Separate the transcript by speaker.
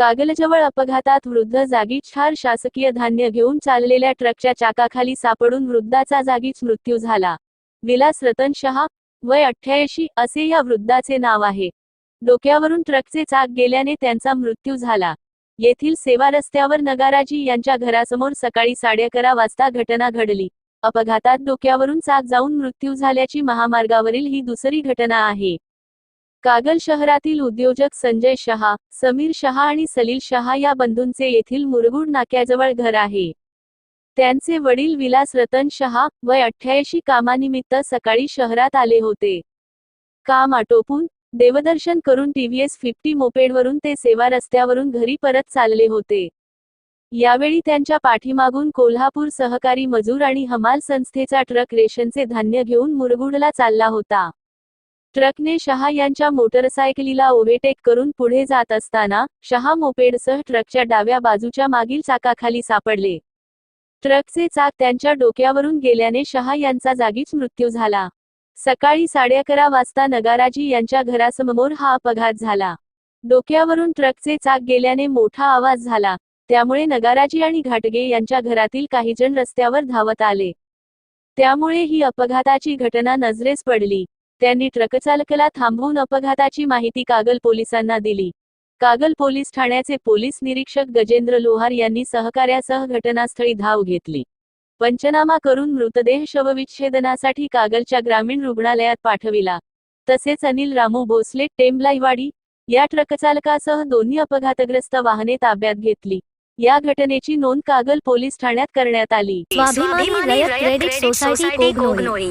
Speaker 1: कागलजवळ अपघातात वृद्ध जागीच ठार शासकीय धान्य घेऊन चाललेल्या ट्रकच्या चाकाखाली सापडून वृद्धाचा जागीच मृत्यू झाला. विलास रतन शहा वय अठ्ठ्याऐंशी असे या वृद्धाचे नाव आहे. डोक्यावरून ट्रकचे चाक गेल्याने त्यांचा मृत्यू झाला. येथील सेवा रस्त्यावर नगाराजी यांच्या घरासमोर सकाळी साडे अकरा वाजता घटना घडली. अपघातात डोक्यावरून चाक जाऊन मृत्यू झाल्याची महामार्गावरील ही दुसरी घटना आहे. कागल शहरातील उद्योजक संजय शहा समीर शहा आणि सलील शहा या बंधूंचे येथील मुरगुड नाक्याजवळ घर आहे. त्यांचे वडील विलास रतन शहा वय अठ्ठ्याऐंशी कामानिमित्त सकाळी शहरात आले होते. काम आटोपून देवदर्शन करून टीव्हीएस फिफ्टी मोपेडवरून ते सेवा रस्त्यावरून घरी परत चालले होते. यावेळी त्यांच्या पाठीमागून कोल्हापूर सहकारी मजूर आणि हमाल संस्थेचा ट्रक रेशनचे धान्य घेऊन मुरगुडला चालला होता. ट्रकने शहा यांच्या मोटरसायकलीला ओव्हरटेक करून पुढे जात असताना शहा मोपेडसह ट्रकच्या डाव्या बाजूच्या मागील चाकाखाली सापडले. ट्रकचे चाक त्यांच्या डोक्यावरून गेल्याने शहा यांचा जागीच मृत्यू झाला. सकाळी साडे अकरा वाजता नगाराजी यांच्या घरासमोर हा अपघात झाला. डोक्यावरून ट्रकचे चाक गेल्याने मोठा आवाज झाला. त्यामुळे नगाराजी आणि घाटगे यांच्या घरातील काही जण रस्त्यावर धावत आले. त्यामुळे ही अपघाताची घटना नजरेस पडली. त्यांनी ट्रकचालकाला थांबवून अपघाताची माहिती कागल पोलिसांना दिली. कागल पोलीस ठाण्याचे पोलीस निरीक्षक गजेंद्र लोहार यांनी सहकार्यासह घटनास्थळी धाव घेतली. पंचनामा करून मृतदेह शवविच्छेदनासाठी कागलच्या ग्रामीण रुग्णालयात पाठविला. तसेच अनिल रामू भोसले टेंबलाईवाडी या ट्रकचालकासह दोन्ही अपघातग्रस्त वाहने ताब्यात घेतली. या घटनेची नोंद कागल पोलीस ठाण्यात करण्यात आली.
Speaker 2: स्वाभिमानी रयत क्रेडिट सोसायटी कोगनोळी.